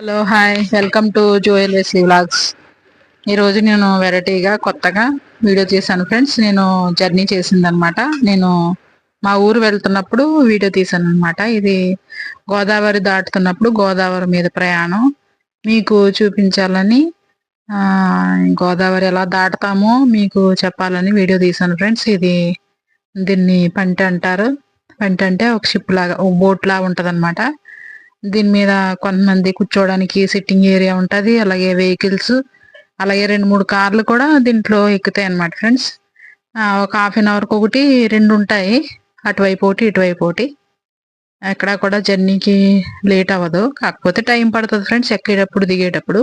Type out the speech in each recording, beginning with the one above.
Hello hi welcome to Joel vlogs ఈరోజు నేను వెరైటీగా కొత్తగా వీడియో చేశాను ఫ్రెండ్స్. నేను జర్నీ చేసిందనమాట నేను మా ఊరు వెళ్తున్నప్పుడు వీడియో తీశాను అనమాట ఇది గోదావరి దాటుతున్నప్పుడు గోదావరి మీద ప్రయాణం. మీకు చూపించాలని గోదావరి ఎలా దాటుతామో మీకు చెప్పాలని వీడియో తీశాను ఫ్రెండ్స్. ఇది దీన్ని పంట అంటారు పంట అంటే ఒక షిప్ లాగా ఒక బోట్ లాగా ఉంటుంది దీని మీద కొంతమంది కూర్చోవడానికి సిట్టింగ్ ఏరియా ఉంటుంది అలాగే వెహికల్స్ అలాగే రెండు మూడు కార్లు కూడా దీంట్లో ఎక్కుతాయి అన్నమాట ఫ్రెండ్స్ ఒక హాఫ్ అన్ అవర్కి ఒకటి రెండు ఉంటాయి. అటువైపు ఒకటి ఇటువైపు ఒకటి. ఎక్కడా కూడా జర్నీకి లేట్ అవ్వదు. కాకపోతే టైం పడుతుంది ఫ్రెండ్స్ ఎక్కేటప్పుడు దిగేటప్పుడు.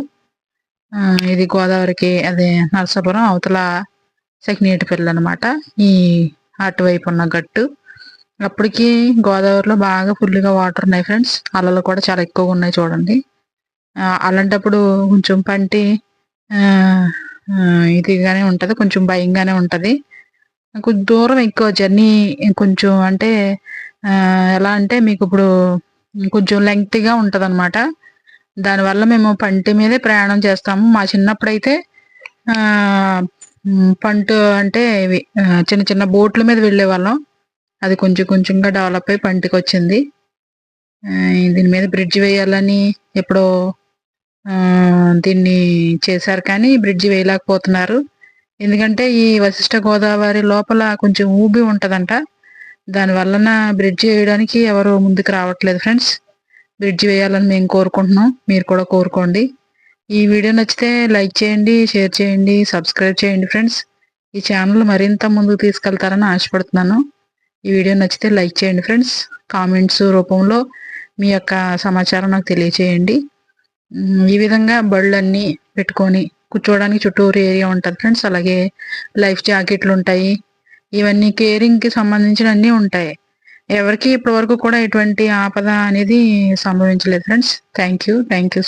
ఇది గోదావరికి అదే నరసాపురం అవతల సెకినేటిపల్లి అనమాట ఈ అటువైపు ఉన్న గట్టు. అప్పటికి గోదావరిలో బాగా ఫుల్గా వాటర్ ఉన్నాయి ఫ్రెండ్స్ అలలు కూడా చాలా ఎక్కువగా ఉన్నాయి చూడండి. అలాంటప్పుడు కొంచెం పంటి ఇదిగానే ఉంటుంది కొంచెం భయంగానే ఉంటుంది. కొంచెం దూరం ఎక్కువ జర్నీ కొంచెం అంటే ఎలా అంటే మీకు ఇప్పుడు కొంచెం లెంగ్త్గా ఉంటుంది అనమాట దానివల్ల మేము పంటి మీదే ప్రయాణం చేస్తాము. మా చిన్నప్పుడు అయితే పంట అంటే ఇవి చిన్న చిన్న బోట్ల మీద వెళ్ళే వాళ్ళం అది కొంచెం కొంచెంగా డెవలప్ అయి పంటికి వచ్చింది దీని మీద బ్రిడ్జ్ వేయాలని ఎప్పుడో దీన్ని చేశారు కానీ బ్రిడ్జ్ వేయలేకపోతున్నారు. ఎందుకంటే ఈ వశిష్ట గోదావరి లోపల కొంచెం ఊబి ఉంటుందంట. దాని వలన బ్రిడ్జ్ వేయడానికి ఎవరు ముందుకు రావట్లేదు ఫ్రెండ్స్. బ్రిడ్జ్ వేయాలని మేము కోరుకుంటున్నాం. మీరు కూడా కోరుకోండి. ఈ వీడియో నచ్చితే లైక్ చేయండి షేర్ చేయండి సబ్స్క్రైబ్ చేయండి ఫ్రెండ్స్. ఈ ఛానల్ మరింత ముందుకు తీసుకెళ్తారని ఆశపడుతున్నాను. ఈ వీడియో నచ్చితే లైక్ చేయండి ఫ్రెండ్స్. కామెంట్స్ రూపంలో మీ యొక్క సమాచారం నాకు తెలియచేయండి. ఈ విధంగా బళ్ళన్నీ పెట్టుకొని కూర్చోవడానికి చుట్టూరు ఏరియా ఉంటుంది ఫ్రెండ్స్. అలాగే లైఫ్ జాకెట్లు ఉంటాయి. ఇవన్నీ కేరింగ్కి సంబంధించిన అన్నీ ఉంటాయి. ఎవరికి ఇప్పటి వరకు కూడా ఎటువంటి ఆపద అనేది సంభవించలేదు friends. Thank you. Thank you.